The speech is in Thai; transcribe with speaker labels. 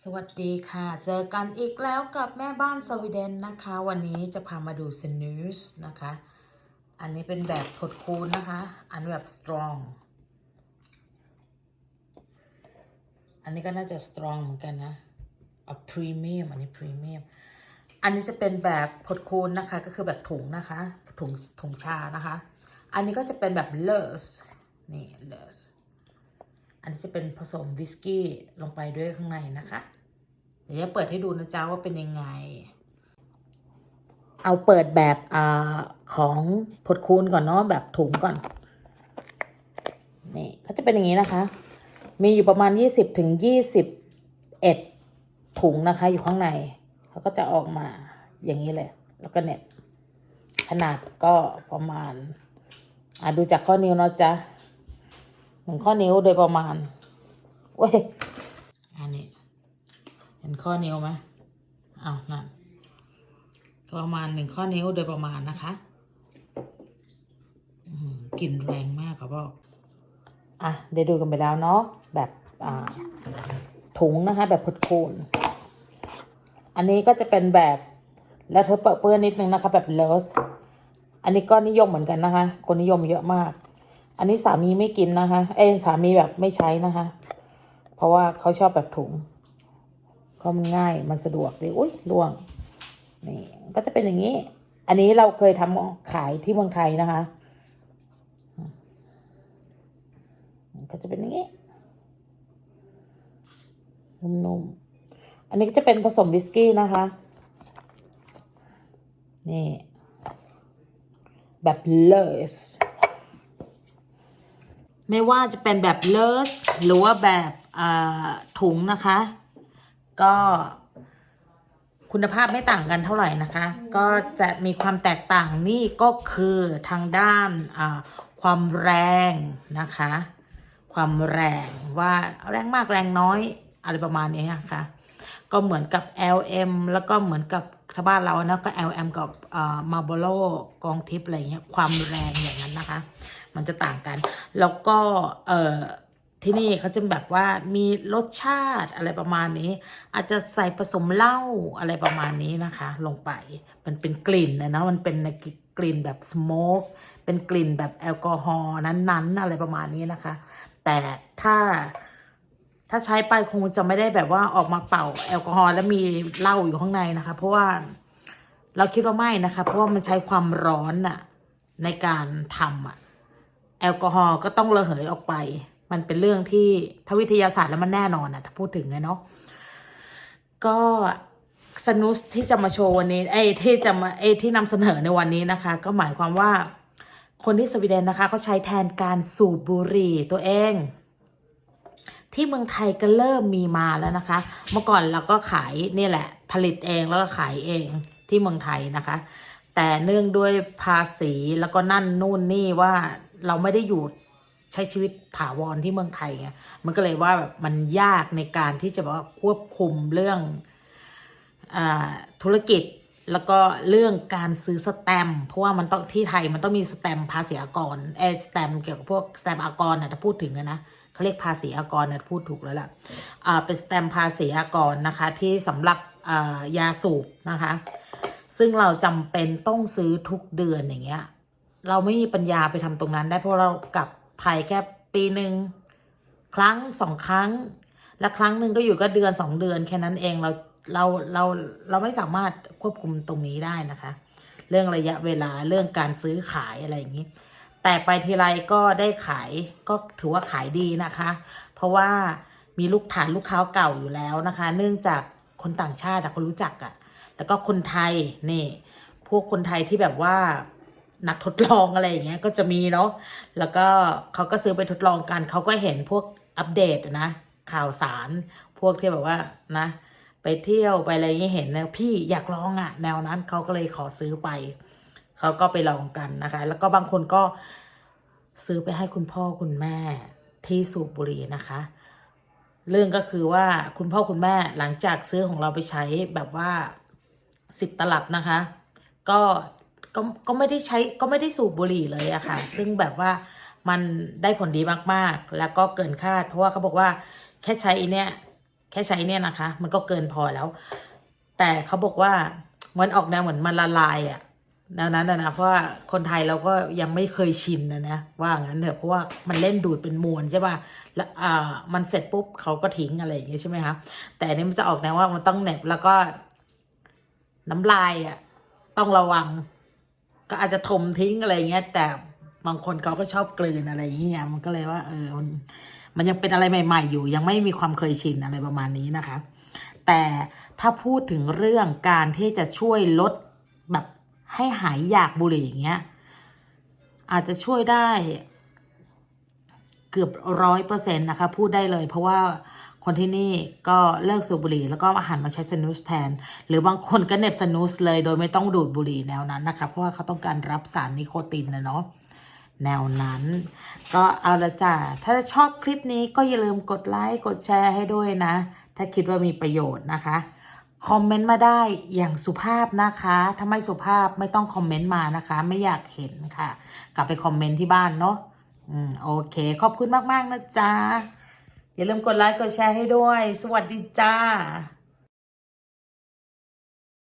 Speaker 1: สวัสดีค่ะ เจอกันอีกแล้วกับแม่บ้านสวีเดนนะคะ วันนี้จะพามาดูสนูสนะคะ อันนี้เป็นแบบขดคูณนะคะ อันแบบ strong อันนี้ก็น่าจะ strong เหมือนกันนะอะ premium อันนี้ premium อันนี้จะเป็นแบบขดคูณนะคะ ก็คือแบบถุงนะคะถุงถุงชานะคะ อันนี้ก็จะเป็นแบบ less นี่ less อั อันนี้จะเป็นผสมวิสกี้ลงไปด้วยข้างในนะคะ เดี๋ยวจะเปิดให้ดูนะจ๊ะว่าเป็นยังไง เอาเปิดแบบอของผดคูณก่อนเนาะแบบถุงก่อน นี่ก็จะเป็นอย่างนี้นะคะ มีอยู่ประมาณ 20ถึง21 ถุงนะคะ อยู่ข้างในเขาก็จะออกมาอย่างนี้เลย แล้วก็เน็ตขนาดก็ประมาณอะดูจากข้อนิ้วเนาะจ๊ะ หนึ่งข้อนิ้วโดยประมาณเว้ยอันนี้ เห็นข้อนิ้วไหมอ้าวนั่นประมาณหนึ่งข้อนิ้วโดยประมาณนะคะอืกลิ่นแรงมากครับพ่ออะได้ดูกันไปแล้วเนาะแบบอ่าถุงนะคะ แบบพดคูณอันนี้ก็จะเป็นแบบแล้วเธอเปื้อนนิดนึงนะคะ แบบเลิสอันนี้ก็นิยมเหมือนกันนะคะ คนนิยมเยอะมาก อันนี้สามีไม่กินนะคะ เอ้สามีแบบไม่ใช้นะคะ เพราะว่าเขาชอบแบบถุงก็มันง่ายมันสะดวกเลยอุ้ยล่วงนี่ก็จะเป็นอย่างนี้ อันนี้เราเคยทำขายที่เมืองไทยนะคะก็จะเป็นอย่างนี้นุ่มๆอันนี้ก็จะเป็นผสมวิสกี้นะคะ นี่ แบบเลส ไม่ว่าจะเป็นแบบเลิสหรือว่าแบบถุงนะคะ ก็คุณภาพไม่ต่างกันเท่าไหร่นะคะ ก็จะมีความแตกต่างนี่ก็คือทางด้านความแรงนะคะ ความแรงว่าแรงมากแรงน้อยอะไรประมาณนี้นะคะก็เหมือนกับ LM แล้วก็เหมือนกับ ชาบ้านเรานะก็ LM กับมาร์บโลกองทิพย์อะไรเงี้ยความแรงอย่างนั้นนะคะ มันจะต่างกัน แล้วก็เอ่อที่นี่เขาจะแบบว่ามีรสชาติอะไรประมาณนี้ อาจจะใส่ผสมเหล้าอะไรประมาณนี้นะคะ ลงไปมันเป็นกลิ่นนะนะมันเป็นกลิ่นแบบสโมกเป็นกลิ่นแบบแอลกอฮอล์นั้นๆ อะไรประมาณนี้นะคะ แต่ถ้า ถ้าใช้ไปคงจะไม่ได้แบบว่าออกมาเป่าแอลกอฮอล์แล้วมีเหล้าอยู่ข้างในนะคะ เพราะว่าเราคิดว่าไม่นะคะ เพราะว่ามันใช้ความร้อนอะในการทำอะแอลกอฮอล์ก็ต้องระเหยออกไป มันเป็นเรื่องที่ถ้าวิทยาศาสตร์แล้วมันแน่นอนอะถ้าพูดถึงไงเนาะก็สนุสที่จะมาโชว์วันนี้ไอ้ที่จะมาไอ้ที่นำเสนอในวันนี้นะคะ ก็หมายความว่าคนที่สวีเดนนะคะเขาใช้แทนการสูบบุหรี่ตัวเอง ที่เมืองไทยก็เริ่มมีมาแล้วนะคะ เมื่อก่อนเราก็ขายนี่แหละ ผลิตเองแล้วก็ขายเองที่เมืองไทยนะคะ แต่เนื่องด้วยภาษีแล้วก็นั่นนู่นนี่ว่าเราไม่ได้อยู่ใช้ชีวิตถาวรที่เมืองไทยไงมันก็เลยว่าแบบมันยากในการที่จะแบบว่าควบคุมเรื่องอธุรกิจแล้วก็เรื่องการซื้อสแตมเพราะว่ามันต้องที่ไทยมันต้องมีสแตมภาษีอากรเอสแตมเกี่ยวกับพวกสแตมอากรนะถ้าพูดถึงนะ เขาเรียกภาษีอากรนะพูดถูกแล้วล่ะอ่าเป็นสแตมภาษีอากรนะคะที่สำหรับอ่ายาสูบนะคะ ซึ่งเราจำเป็นต้องซื้อทุกเดือนอย่างเงี้ยเราไม่มีปัญญาไปทำตรงนั้นได้เพราะเรากลับไทยแค่ปีหนึ่งครั้งสองครั้ง และครั้งหนึ่งก็อยู่ก็เดือนสองเดือนแค่นั้นเองเราเราเราเราไม่สามารถควบคุมตรงนี้ได้นะคะ เรื่องระยะเวลาเรื่องการซื้อขายอะไรอย่างนี้ แต่ไปทีไรก็ได้ขายก็ถือว่าขายดีนะคะ เพราะว่ามีลูกฐานลูกค้าเก่าอยู่แล้วนะคะ เนื่องจากคนต่างชาติคนรู้จักอะแล้วก็คนไทยนี่ พวกคนไทยที่แบบว่านักทดลองอะไรอย่างเงี้ยก็จะมีเนาะแล้วก็เขาก็ซื้อไปทดลองกันเขาก็เห็นพวกอัปเดตนะ ข่าวสารพวกที่แบบว่านะ ไปเที่ยวไปอะไรอย่เงี้ยเห็นแล้วพี่อยากลองอะแนวนั้นเขาก็เลยขอซื้อไป เขาก็ไปลองกันนะคะ แล้วก็บางคนก็ซื้อไปให้คุณพ่อคุณแม่ที่สูบบุหรี่นะคะ เรื่องก็คือว่าคุณพ่อคุณแม่หลังจากซื้อของเราไปใช้แบบว่าสิบตลับนะคะ ก็ก็ก็ไม่ได้ใช้ก็ไม่ได้สูบบุหรี่เลยอะค่ะ ซึ่งแบบว่ามันได้ผลดีมากๆ แล้วก็เกินคาด เพราะว่าเขาบอกว่าแค่ใช้เนี้ยแค่ใช้เนี่ยนะคะ มันก็เกินพอแล้ว แต่เขาบอกว่ามันออกแนวเหมือนมันละลายอะ แนวนั้นนะนะเพราะว่าคนไทยเราก็ยังไม่เคยชินนะนะว่างั้นเถอะเพราะว่ามันเล่นดูดเป็นมวลใช่ป่ะแล้วอ่ามันเสร็จปุ๊บเขาก็ทิ้งอะไรอย่างเงี้ยใช่ไหมคะแต่นนี้มันจะออกแนวว่ามันต้องเหน็บแล้วก็น้ำลายอะต้องระวัง ก็อาจจะถมทิ้งอะไรเงี้ย แต่บางคนเขาก็ชอบกลืนอะไรอย่างเงี้ยมันก็เลยว่า เออมันมันยังเป็นอะไรใหม่ ๆ อยู่ ยังไม่มีความเคยชินอะไรประมาณนี้นะคะ แต่ถ้าพูดถึงเรื่องการที่จะช่วยลดแบบ ให้หายอยากบุหรี่อย่างเงี้ย อาจจะช่วยได้เกือบร้อยเปอร์เซ็นต์นะคะ พูดได้เลย เพราะว่าคนที่นี่ก็เลิกสูบบุหรี่ แล้วก็หันมาใช้สนุสแทน หรือบางคนก็เน็บสนุสเลยโดยไม่ต้องดูดบุหรี่แนวนั้นนะคะ เพราะว่าเขาต้องการรับสารนิโคตินนะเนาะแนวนั้น ก็เอาละจ้ะถ้าชอบคลิปนี้ก็อย่าลืมกดไลค์กดแชร์ให้ด้วยนะ ถ้าคิดว่ามีประโยชน์นะคะ คอมเมนต์มาได้อย่างสุภาพนะคะถ้าไม่สุภาพไม่ต้องคอมเมนต์มานะคะ ไม่อยากเห็นค่ะ กลับไปคอมเมนต์ที่บ้านเนาะอืมโอเค ขอบคุณมาก ๆ นะจ๊ะ อย่าลืมกดไลค์กดแชร์ให้ด้วย สวัสดีจ้า